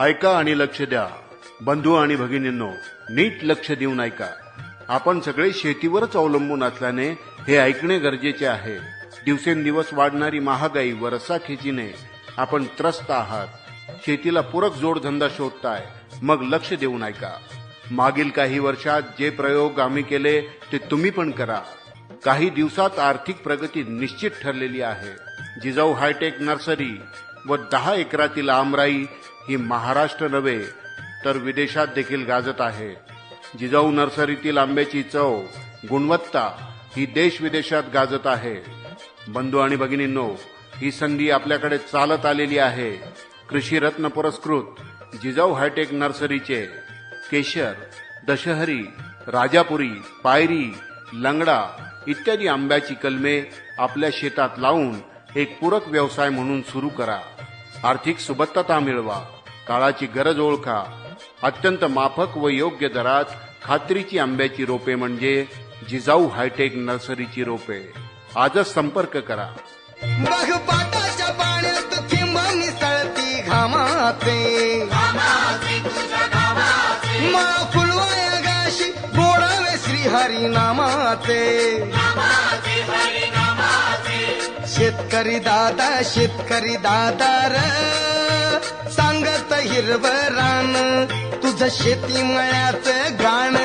ऐका आणि लक्ष द्या. बंधू आणि भगिनींनो नीट लक्ष देऊन ऐका. आपण सगळे शेतीवरच अवलंबून असल्याने हे ऐकणे गरजेचे आहे. दिवसेंदिवस वाढणारी महागाई व रसाखेचीने आपण त्रस्त आहात. शेतीला पूरक जोडधंदा शोधताय. मग लक्ष देऊन ऐका. मागील काही वर्षात जे प्रयोग आम्ही केले ते तुम्ही पण करा. काही दिवसात आर्थिक प्रगती निश्चित ठरलेली आहे. जिजाऊ हायटेक नर्सरी व दहा एकरातील आमराई ही महाराष्ट्र नव्हे तर विदेशात देखील गाजत आहे. जिजाऊ नर्सरीतील आंब्याची चव गुणवत्ता ही देश विदेशात गाजत आहे. बंधू आणि भगिनींनो ही संधी आपल्याकडे चालत आलेली आहे. कृषी रत्न पुरस्कृत जिजाऊ हायटेक नर्सरीचे केशर दशहरी राजापुरी पायरी लंगडा इत्यादी आंब्याची कलमे आपल्या शेतात लावून एक पूरक व्यवसाय म्हणून सुरू करा. आर्थिक सुबत्तता मिळवा. काळाची गरज ओळखा. अत्यंत माफक व योग्य दरात खात्रीची आंब्याची रोपे म्हणजे जिजाऊ हायटेक नर्सरीची रोपे. आजच संपर्क करा. फुलवाया गाशी श्रीहरी नामाचे. शेतकरी दादा शेतकरी दादा र. सांगत हिरव रान तुझ शेती मळ्याच गाण.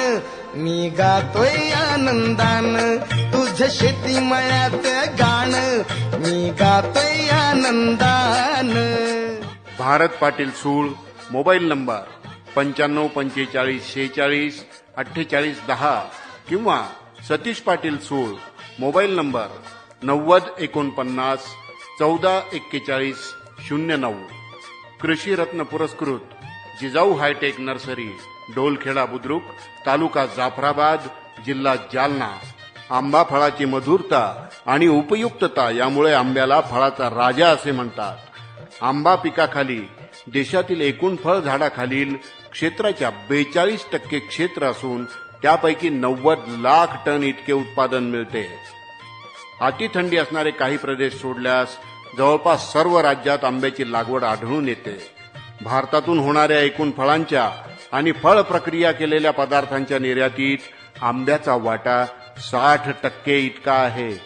मी गातोय आनंदान तुझ शेती मळ्याच गाण. मी गातोय आनंदान. भारत पाटील सूळ मोबाईल नंबर पंच्याण्णव पंचेचाळीस शेहेचाळीस अठ्ठेचाळीस दहा. किंवा सतीश पाटील सूळ मोबाईल नंबर नव्वद एकोणपन्नास चौदा एक्केचाळीस शून्य नऊ. कृषी रत्न पुरस्कृत जिजाऊ हायटेक नर्सरी डोलखेडा बुद्रुक तालुका जाफराबाद जिल्हा जालना. आंबा फळाची मधुरता आणि उपयुक्तता यामुळे आंब्याला फळाचा राजा असे म्हणतात. आंबा पिकाखाली देशातील एकूण फळ झाडाखालील क्षेत्राच्या बेचाळीस टक्के क्षेत्र असून त्यापैकी नव्वद लाख टन इतके उत्पादन मिळते. अतिथंडी असणारे काही प्रदेश सोडल्यास जवळपास सर्व राज्यात आंब्याची लागवड आढळून येते. भारतातून होणाऱ्या एकूण फळांच्या आणि फळ प्रक्रिया केलेल्या पदार्थांच्या निर्यातीत आंब्याचा वाटा साठ टक्के इतका आहे.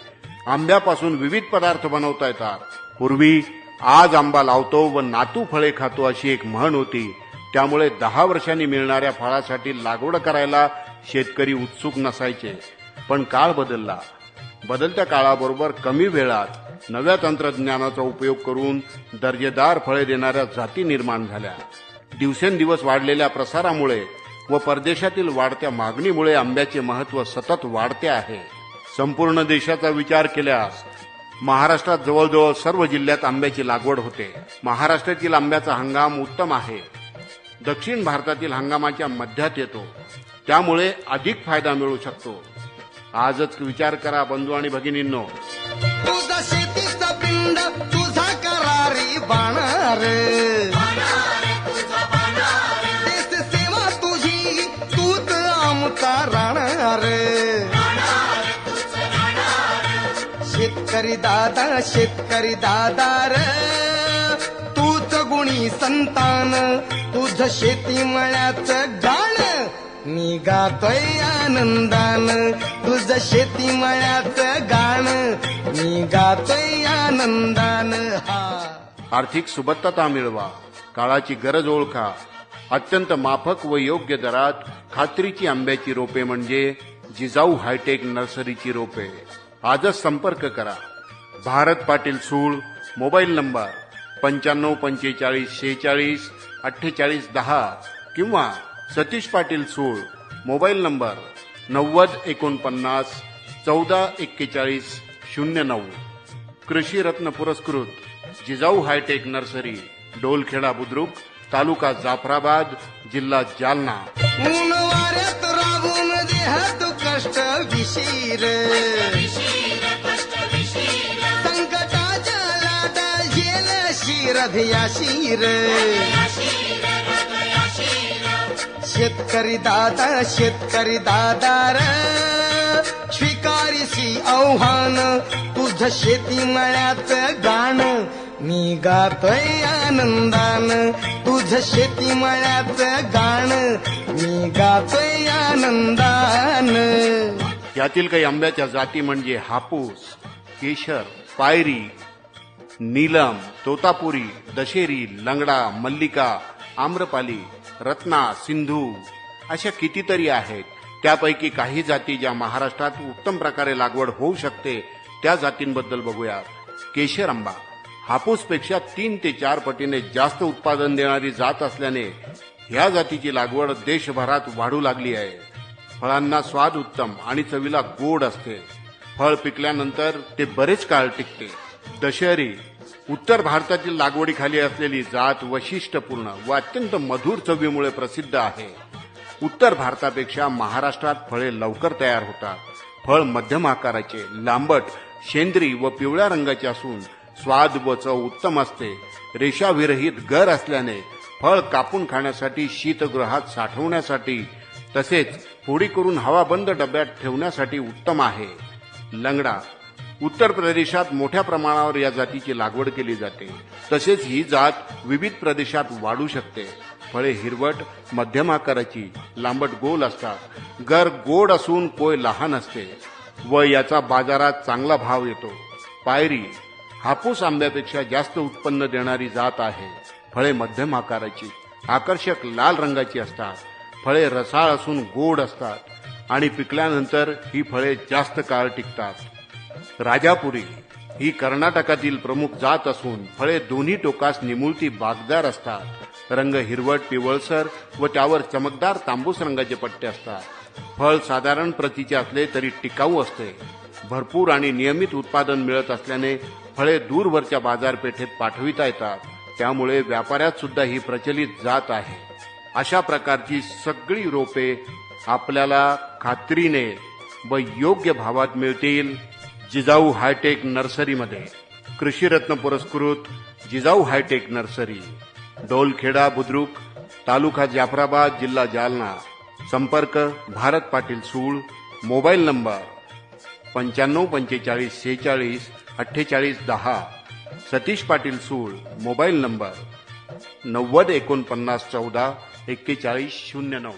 आंब्यापासून विविध पदार्थ बनवता येतात. पूर्वी आज आंबा लावतो व नातू फळे खातो अशी एक म्हण होती. त्यामुळे दहा वर्षांनी मिळणाऱ्या फळासाठी लागवड करायला शेतकरी उत्सुक नसायचे. पण काळ बदलला. बदलत्या काळाबरोबर कमी वेळात नव्या तंत्रज्ञानाचा उपयोग करून दर्जेदार फळे देणाऱ्या जाती निर्माण झाल्या. दिवसेंदिवस वाढलेल्या प्रसारामुळे व परदेशातील वाढत्या मागणीमुळे आंब्याचे महत्त्व सतत वाढते आहे. संपूर्ण देशाचा विचार केल्यास महाराष्ट्रात जवळजवळ सर्व जिल्ह्यात आंब्याची लागवड होते. महाराष्ट्रातील आंब्याचा हंगाम उत्तम आहे. दक्षिण भारतातील हंगामाच्या मध्यात येतो. त्यामुळे अधिक फायदा मिळू शकतो. आजच विचार करा बंधू आणि भगिनींनो. तुझा शेतीचा पिंड तुझा करारी बाणार. सेवा तुझी तूच आमचा राहणार शेतकरी दादा शेतकरी दादार. तूच गुणी संतान तुझ शेती मळ्याच गाण मी गातोय आनंदान तुझ शेती मळ्यात गाण. मी गातोय आनंदान हा. आर्थिक सुबत्तता मिळवा काळाची गरज ओळखा. अत्यंत माफक व योग्य दरात खात्रीची आंब्याची रोपे म्हणजे जिजाऊ हायटेक नर्सरीची रोपे. आजच संपर्क करा. भारत पाटील सूळ मोबाईल नंबर पंच्याण्णव पंचेचाळीस शेहेचाळीस अठ्ठेचाळीस दहा किंवा सतीश पाटील सूळ मोबाईल नंबर नव्वद एकोणपन्नास चौदा एक्केचाळीस शून्य नऊ. कृषी रत्न पुरस्कृत जिजाऊ हायटेक नर्सरी डोलखेडा बुद्रुक तालुका जाफराबाद जिल्हा जालना. कष्ट विशीर. संकटाच्या लाटा शिर भिया शिर शेतकरी दादा शेतकरी दादार स्वीकारिसी आव्हान तुझ शेती मळ्याचं गाण. मी गातोय आनंदान तुझ शेती मळ्याचं गाण. मी गातोय आनंदान. यातील काही आंब्याच्या जाती म्हणजे हापूस केशर पायरी नीलम तोतापुरी दशेरी लंगडा मल्लिका आम्रपाली रत्ना सिंधू अशा कितीतरी आहेत. त्यापैकी काही जाती ज्या महाराष्ट्रात उत्तम प्रकारे लागवड होऊ शकते त्या जातींबद्दल बघूया. केशर आंबा हापूसपेक्षा तीन ते चार पटीने जास्त उत्पादन देणारी जात असल्याने ह्या जातीची लागवड देशभरात वाढू लागली आहे. फळांना स्वाद उत्तम आणि चवीला गोड असते. फळ पिकल्यानंतर ते बरेच काळ टिकते. दशहरी. उत्तर भारतातील लागवडीखाली असलेली जात वैशिष्ट्यपूर्ण व अत्यंत मधुर चवीमुळे प्रसिद्ध आहे. उत्तर भारतापेक्षा महाराष्ट्रात फळे लवकर तयार होतात. फळ मध्यम आकाराचे लांबट शेंद्री व पिवळ्या रंगाचे असून स्वाद व चव उत्तम असते. रेषाविरहित गर असल्याने फळ कापून खाण्यासाठी शीतगृहात साठवण्यासाठी तसेच फोडी करून हवाबंद डब्यात ठेवण्यासाठी उत्तम आहे. लंगडा उत्तर प्रदेशात मोठ्या प्रमाणावर या जातीची लागवड केली जाते. तसेच ही जात विविध प्रदेशात वाढू शकते. फळे हिरवट मध्यम आकाराची लांबट गोल असतात. गर गोड असून कोय लहान असते. व याचा बाजारात चांगला भाव येतो. पायरी हापूस आंब्यापेक्षा जास्त उत्पन्न देणारी जात आहे. फळे मध्यम आकाराची आकर्षक लाल रंगाची असतात. फळे रसाळ असून गोड असतात. आणि पिकल्यानंतर ही फळे जास्त काळ टिकतात. राजापुरी ही कर्नाटकातील प्रमुख जात असून फळे दोन्ही टोकास निमुळती बागदार असतात. रंग हिरवट पिवळसर व त्यावर चमकदार तांबूस रंगाचे पट्टे असतात. फळ साधारण प्रतीचे असले तरी टिकाऊ असते. भरपूर आणि नियमित उत्पादन मिळत असल्याने फळे दूरवरच्या बाजारपेठेत पाठविता येतात. त्यामुळे व्यापाऱ्यात सुद्धा ही प्रचलित जात आहे. अशा प्रकारची सगळी रोपे आपल्याला खात्रीने व योग्य भावात मिळतील. जिजाऊ हायटेक नर्सरीमध्ये. कृषीरत्न पुरस्कृत जिजाऊ हायटेक नर्सरी. डोलखेडा बुद्रुक तालुका जाफराबाद जिल्हा जालना. संपर्क भारत पाटील सूळ मोबाईल नंबर पंच्याण्णव पंचेचाळीस सेहेचाळीस अठ्ठेचाळीस दहा. सतीश पाटील सूळ मोबाईल नंबर नव्वद एकोणपन्नास चौदा एक्केचाळीस शून्य नऊ.